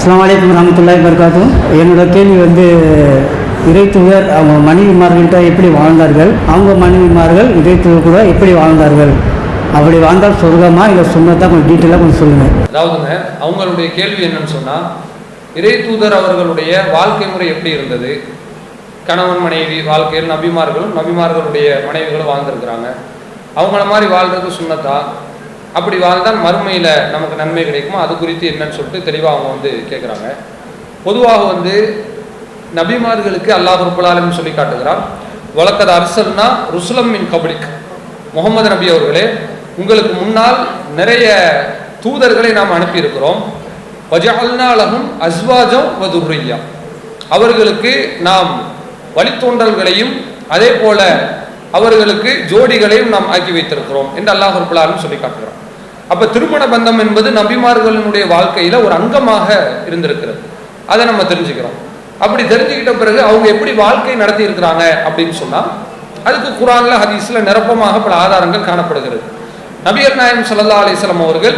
அஸ்லாம் வலைக்கம் ரஹமத்துல்லாஹி என்னோட கேள்வி வந்து இறைத்துவர் அவங்க மனைவிமார்கள்ட்ட எப்படி வாழ்ந்தார்கள்? அவங்க மனைவிமார்கள் இறைத்துவர் கூட எப்படி வாழ்ந்தார்கள்? அப்படி வாழ்ந்தால் சொர்க்கமா இல்லை சொன்னதான் கொஞ்சம் டீட்டெயிலாக கொஞ்சம் சொல்லுங்கள் அதாவதுங்க அவங்களுடைய கேள்வி என்னன்னு சொன்னால் இறை தூதர் அவர்களுடைய வாழ்க்கை முறை எப்படி இருந்தது? கணவன் மனைவி வாழ்க்கையில் நபிமார்களும் நபிமார்களுடைய மனைவிகளும் வாழ்ந்திருக்கிறாங்க. அவங்கள மாதிரி வாழ்றது சுண்ணத்தா அப்படி வாழ்ந்தால் மறுமையில் நமக்கு நன்மை கிடைக்குமோ? அது குறித்து என்னன்னு சொல்லிட்டு தெளிவாக அவங்க வந்து கேட்குறாங்க பொதுவாக வந்து நபிமார்களுக்கு அல்லாஹ் ரபுல்லாலும் சொல்லி காட்டுகிறார் வழக்கத அரசர்னா ருசுலம் மின் கபடிக் முகமது நபி அவர்களே உங்களுக்கு முன்னால் நிறைய தூதர்களை நாம் அனுப்பியிருக்கிறோம். வஜஅல்னாலஹும் அஸ்வாஜம் வதுர்ரியா அவர்களுக்கு நாம் வழித்தோன்றல்களையும் அதே போல அவர்களுக்கு ஜோடிகளையும் நாம் ஆக்கி வைத்திருக்கிறோம் என்று அல்லாஹ் ரபுல்லாலும் சொல்லி காட்டுகிறோம் அப்ப திருமண பந்தம் என்பது நபிமார்களினுடைய வாழ்க்கையில ஒரு அங்கமாக இருந்திருக்கிறது. அதை நம்ம தெரிஞ்சுக்கிறோம். அப்படி தெரிஞ்சுக்கிட்ட பிறகு அவங்க எப்படி வாழ்க்கை நடத்தி இருக்கிறாங்க அப்படின்னு சொன்னா அதுக்கு குரான்ல ஹதீஸ்ல நிரப்பமாக பல ஆதாரங்கள் காணப்படுகிறது. நபியர் நாயம் சல்லா அலிஸ்லாம் அவர்கள்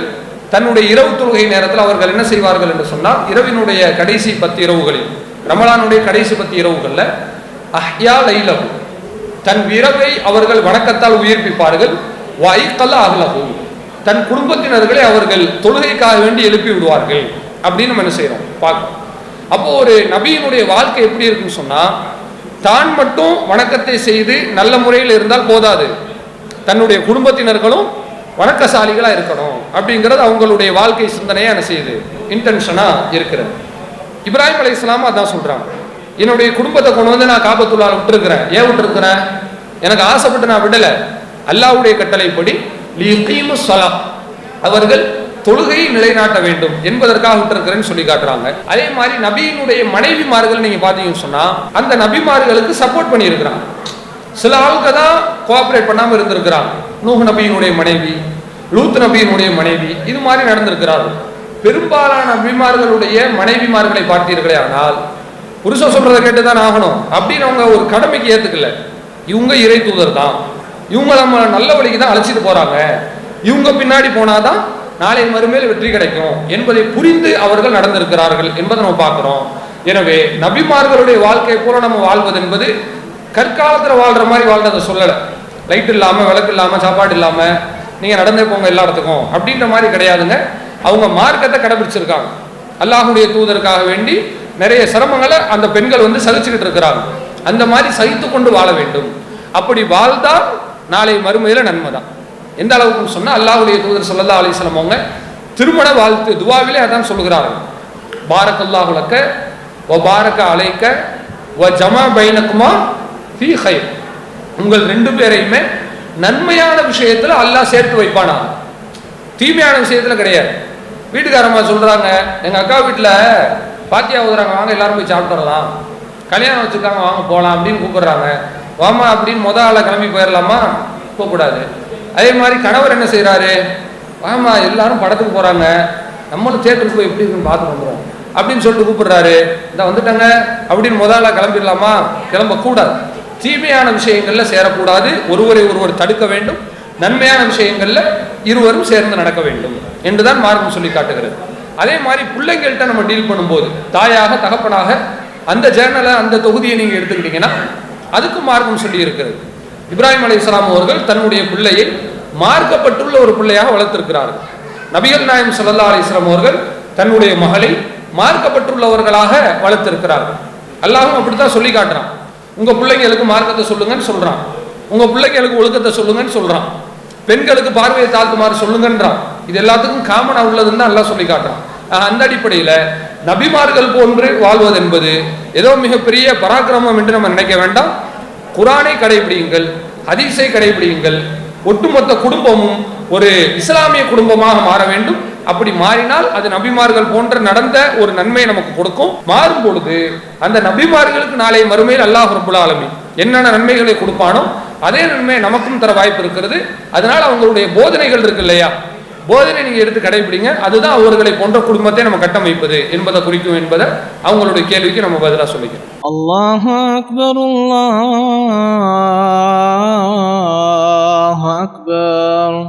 தன்னுடைய இரவு தொழுகை நேரத்தில் அவர்கள் என்ன செய்வார்கள் என்று சொன்னால் இரவினுடைய கடைசி பத்து இரவுகளில் ரமலானுடைய கடைசி பத்து இரவுகளில் அஹ்யா லைலகு தன் இரவை அவர்கள் வணக்கத்தால் உயிர்ப்பிப்பார்கள் வைக்கல்ல அகலகு தன் குடும்பத்தினர்களை அவர்கள் தொழுகைக்காக வேண்டி எழுப்பி விடுவார்கள் அப்படின்னு நம்ம என்ன செய்யறோம் பார்க்கணும் அப்போ ஒரு நபியினுடைய வாழ்க்கை எப்படி இருக்குன்னு சொன்னா தான் மட்டும் வணக்கத்தை செய்து நல்ல முறையில் இருந்தால் போதாது. தன்னுடைய குடும்பத்தினர்களும் வணக்கசாலிகளா இருக்கணும் அப்படிங்கிறது அவங்களுடைய வாழ்க்கை சிந்தனையா என்ன செய்யுது? இன்டென்ஷனா இருக்கிறது. இப்ராஹிம் அலி இஸ்லாம் அதான் சொல்றாங்க. என்னுடைய குடும்பத்தை கொண்டு வந்து நான் காபத்துள்ளால் விட்டுருக்கிறேன். ஏன் விட்டுருக்கிறேன்? எனக்கு ஆசைப்பட்டு நான் விடல. அல்லாஹ்வுடைய கட்டளைப்படி அவர்கள் தொழுகையை நிலைநாட்ட வேண்டும் என்பதற்காக விட்டிருக்கிறேன்னு சொல்லி காட்டுறாங்க. அதே மாதிரி நபியினுடைய மனைவிமார்கள் நீங்க பாத்தீங்கன்னு சொன்னா அந்த நபிமார்களுக்கு சப்போர்ட் பண்ணியிருக்கிறாங்க. சில ஆளுங்க தான் கோஆபரேட் பண்ணாம இருந்திருக்கிறாங்க. நூஹ் நபியினுடைய மனைவி லூத் நபியினுடைய மனைவி இது மாதிரி நடந்திருக்கிறார்கள். பெரும்பாலான நபிமார்களுடைய மனைவிமார்களை பார்த்தீர்களே ஆனால் புருஷன் சொல்றதை கேட்டு தான் ஆகணும். அப்படின்னு அவங்க ஒரு கடமைக்கு ஏத்துக்கல. இவங்க இறை தூதர் தான். இவங்க நம்ம நல்ல வழிக்கு தான் அழைச்சிட்டு போறாங்க. இவங்க பின்னாடி போனாதான் நாளை மறுமையில் வெற்றி கிடைக்கும் என்பதை புரிந்து அவர்கள் நடந்திருக்கிறார்கள் என்பதை நம்ம பார்க்கிறோம். எனவே நபிமார்களுடைய வாழ்க்கை போல நம்ம வாழ்வது என்பது கற்காலத்தில் வாழ்ற மாதிரி வாழ்றதை சொல்லலை. லைட் இல்லாம விளக்கு இல்லாம சாப்பாடு இல்லாம நீங்க நடந்தே போங்க எல்லா இடத்துக்கும் அப்படின்ற மாதிரி கிடையாதுங்க. அவங்க மார்க்கத்தை கடைபிடிச்சிருக்காங்க. அல்லாஹுடைய தூதருக்காக வேண்டி நிறைய சிரமங்களை அந்த பெண்கள் வந்து சகிச்சுக்கிட்டு இருக்கிறாங்க. அந்த மாதிரி சகித்து கொண்டு வாழ வேண்டும். அப்படி வாழ்ந்தால் நாளை மறுமையில் நன்மை தான் எந்த அளவுக்கு சொன்னால் அல்லாஹுடைய தூதர் சொல்லல்லா அலைஹி அவங்க திருமண வாழ்த்து துவாவிலே அதான் சொல்லுகிறார்கள். பாரக்கல்லாஹு லக்க வ பாரக அலைக்க வ ஜமா பைனக்குமா ஃபீ ஹைர் உங்கள் ரெண்டு பேரையுமே நன்மையான விஷயத்தில் அல்லாஹ் சேர்த்து வைப்பானா? தீமையான விஷயத்தில் கிடையாது. வீட்டுக்காரம்மா சொல்கிறாங்க எங்கள் அக்கா வீட்டில் பாத்தியா ஊதுறாங்க வாங்க எல்லாரும் போய் சாப்பிட்டு வரலாம். கல்யாணம் வச்சுருக்காங்க வாங்க போகலாம் அப்படின்னு கூப்பிடுறாங்க. வாமா அப்படின்னு முத ஆளை கிளம்பி போயிடலாமா போகக்கூடாது. அதே மாதிரி கணவர் என்ன செய்கிறாரு வாமா எல்லாரும் படத்துக்கு போறாங்க. நம்மளும் தேட்டருக்கு போய் எப்படி இருக்குன்னு பார்த்து வந்துடும் அப்படின்னு சொல்லிட்டு கூப்பிடுறாரு. இந்த வந்துட்டாங்க. அப்படின்னு முத கிளம்பிடலாமா? கிளம்பக்கூடாது தீமையான விஷயங்கள்ல சேரக்கூடாது. ஒருவரை ஒருவர் தடுக்க வேண்டும். நன்மையான விஷயங்கள்ல இருவரும் சேர்ந்து நடக்க வேண்டும் என்றுதான் மார்க்கம் சொல்லி காட்டுகிறது. அதே மாதிரி பிள்ளைங்கள்ட்ட நம்ம டீல் பண்ணும்போது தாயாக தகப்பனாக அந்த ஜேர்னலை அந்த தொகுதியை நீங்கள் எடுத்துக்கிட்டீங்கன்னா அதுக்கு மார்க்கம் சொல்லி இருக்கிறது இப்ராஹிம் இஸ்லாம் அவர்கள் தன்னுடைய பிள்ளையை மார்க்கப்பட்டுள்ள ஒரு பிள்ளையாக வளர்த்திருக்கிறார்கள். நபிகள் நாயம் ஸல்லல்லாஹு அலி இஸ்லாம் அவர்கள் தன்னுடைய மகளை மார்க்கப்பட்டுள்ளவர்களாக வளர்த்திருக்கிறார்கள். அல்லாஹும் அப்படித்தான் சொல்லி காட்டுறான். உங்க பிள்ளைங்களுக்கு மார்க்கத்தை சொல்லுங்கன்னு சொல்றான். உங்க பிள்ளைங்களுக்கு ஒழுக்கத்தை சொல்லுங்கன்னு சொல்றான். பெண்களுக்கு பார்வையை தாழ்த்துமாறு சொல்லுங்கன்றான். இது எல்லாத்துக்கும் காமனா உள்ளதுன்னு தான் அல்லாஹ் சொல்லி காட்டுறான். அந்த அடிப்படையில் நபிமார்கள் போன்று வாழ்வது என்பது ஏதோ மிகப்பெரிய பராக்கிரமம் என்று நம்ம நினைக்க வேண்டாம். குரானை கடைபிடியுங்கள் ஹதீஸை கடைபிடியுங்கள். ஒட்டுமொத்த குடும்பமும் ஒரு இஸ்லாமிய குடும்பமாக மாற வேண்டும். அப்படி மாறினால் அது நபிமார்கள் போன்ற நடந்த ஒரு நன்மை நமக்கு கொடுக்கும். மாறும் பொழுது அந்த நபிமார்களுக்கு நாளை மறுமையில் அல்லாஹ் ரபுல் ஆலமி என்னென்ன நன்மைகளை கொடுப்பானோ அதே நன்மை நமக்கும் தர வாய்ப்பு இருக்கிறது. அதனால அவங்களுடைய போதனைகள் இருக்கு இல்லையா? போதனை நீங்கள் எடுத்து கடைபிடிங்க. அதுதான் அவர்களை போன்ற குடும்பத்தை நம்ம கட்டமைப்பது என்பதை குறிக்கும் என்பதை அவங்களுடைய கேள்விக்கு நம்ம பதிலாக சொல்லிக்கிறோம். அல்லாஹ் அக்பர் அல்லாஹ் அக்பர்.